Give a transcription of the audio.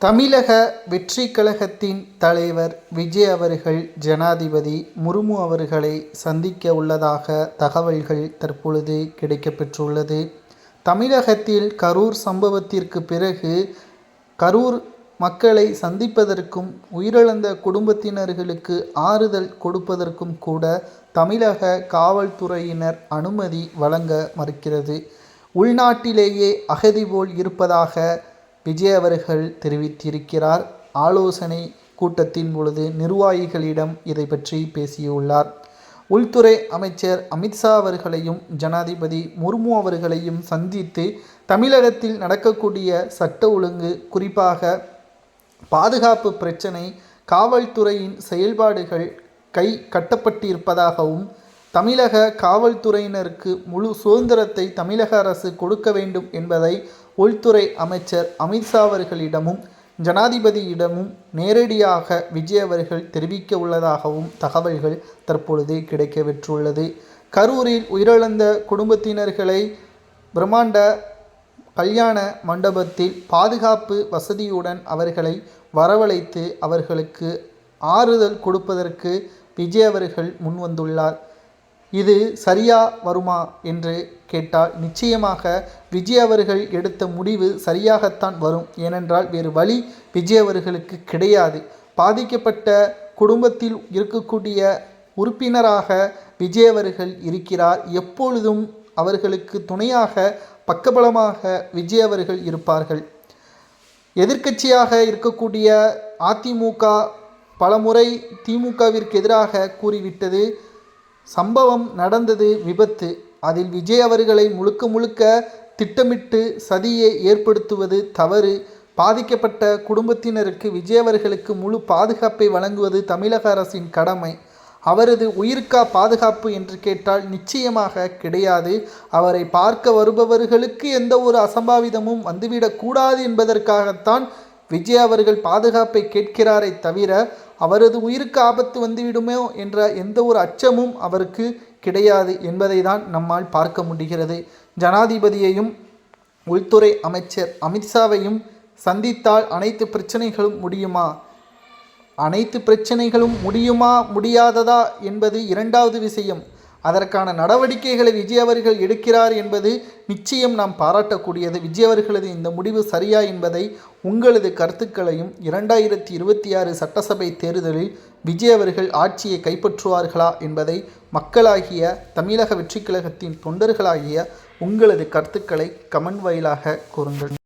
தமிழக வெற்றி கழகத்தின் தலைவர் விஜய் அவர்கள் ஜனாதிபதி முர்மு அவர்களை சந்திக்க உள்ளதாக தகவல்கள் தற்பொழுது கிடைக்கப்பெற்றுள்ளது. தமிழகத்தில் கரூர் சம்பவத்திற்கு பிறகு கரூர் மக்களை சந்திப்பதற்கும் உயிரிழந்த குடும்பத்தினர்களுக்கு ஆறுதல் கொடுப்பதற்கும் கூட தமிழக காவல்துறையினர் அனுமதி வழங்க மறுக்கிறது. உள்நாட்டிலேயே அகதி போல் இருப்பதாக விஜய் அவர்கள் தெரிவித்திருக்கிறார். ஆலோசனை கூட்டத்தின் பொழுது நிர்வாகிகளிடம் இதை பற்றி பேசியுள்ளார். உள்துறை அமைச்சர் அமித்ஷா அவர்களையும் ஜனாதிபதி முர்மு அவர்களையும் சந்தித்து தமிழகத்தில் நடக்கக்கூடிய சட்ட ஒழுங்கு குறிப்பாக பாதுகாப்பு பிரச்சனை காவல்துறையின் செயல்பாடுகள் கை கட்டப்பட்டிருப்பதாகவும் தமிழக காவல்துறையினருக்கு முழு சுதந்திரத்தை தமிழக அரசு கொடுக்க வேண்டும் என்பதை உள்துறை அமைச்சர் அமித்ஷா அவர்களிடமும் ஜனாதிபதியிடமும் நேரடியாக விஜய் அவர்கள் தெரிவிக்க உள்ளதாகவும் தகவல்கள் தற்பொழுது கிடைக்கப்பெற்றுள்ளது. கரூரில் உயிரிழந்த குடும்பத்தினர்களை பிரம்மாண்ட கல்யாண மண்டபத்தில் பாதுகாப்பு வசதியுடன் அவர்களை வரவழைத்து அவர்களுக்கு ஆறுதல் கொடுப்பதற்கு விஜய் அவர்கள் முன்வந்துள்ளார். இது சரியா வருமா என்று கேட்டால் நிச்சயமாக விஜய் அவர்கள் எடுத்த முடிவு சரியாகத்தான் வரும். ஏனென்றால் வேறு வழி விஜய் அவர்களுக்கு கிடையாது. பாதிக்கப்பட்ட குடும்பத்தில் இருக்கக்கூடிய உறுப்பினராக விஜய் அவர்கள் இருக்கிறார். எப்பொழுதும் அவர்களுக்கு துணையாக பக்கபலமாக விஜய் அவர்கள் இருப்பார்கள். எதிர்க்கட்சியாக இருக்கக்கூடிய அதிமுக பலமுறை திமுகவிற்கு எதிராக கூறிவிட்டது. சம்பவம் நடந்தது விபத்து. அதில் விஜய் அவர்களை முழுக்க முழுக்க திட்டமிட்டு சதியை ஏற்படுத்துவது தவறு. பாதிக்கப்பட்ட குடும்பத்தினருக்கு விஜய் அவர்களுக்கு முழு பாதுகாப்பை வழங்குவது தமிழக அரசின் கடமை. அவரது உயிருக்கா பாதுகாப்பு என்று கேட்டால் நிச்சயமாக கிடையாது. அவரை பார்க்க வருபவர்களுக்கு எந்த ஒரு அசம்பாவிதமும் வந்துவிடக்கூடாது என்பதற்காகத்தான் விஜய் அவர்கள் பாதுகாப்பை கேட்கிறாரே தவிர அவரது உயிருக்கு ஆபத்து வந்துவிடுமோ என்ற எந்த ஒரு அச்சமும் அவருக்கு கிடையாது என்பதை தான் நம்மால் பார்க்க முடிகிறது. ஜனாதிபதியையும் உள்துறை அமைச்சர் அமித்ஷாவையும் சந்தித்தால் அனைத்து பிரச்சனைகளும் முடியுமா? அனைத்து பிரச்சனைகளும் முடியுமா? முடியாததா? என்பது இரண்டாவது விஷயம். அதற்கான நடவடிக்கைகளை விஜய் அவர்கள் எடுக்கிறார் என்பது நிச்சயம் நாம் பாராட்டக்கூடியது. விஜய் அவர்களது இந்த முடிவு சரியா என்பதை உங்களது கருத்துக்களையும் இரண்டாயிரத்தி இருபத்தி ஆறு சட்டசபை தேர்தலில் விஜய் அவர்கள் ஆட்சியை கைப்பற்றுவார்களா என்பதை மக்களாகிய தமிழக வெற்றி கழகத்தின் தொண்டர்களாகிய உங்களது கருத்துக்களை கமெண்ட் வாயிலாக கூறுங்கள்.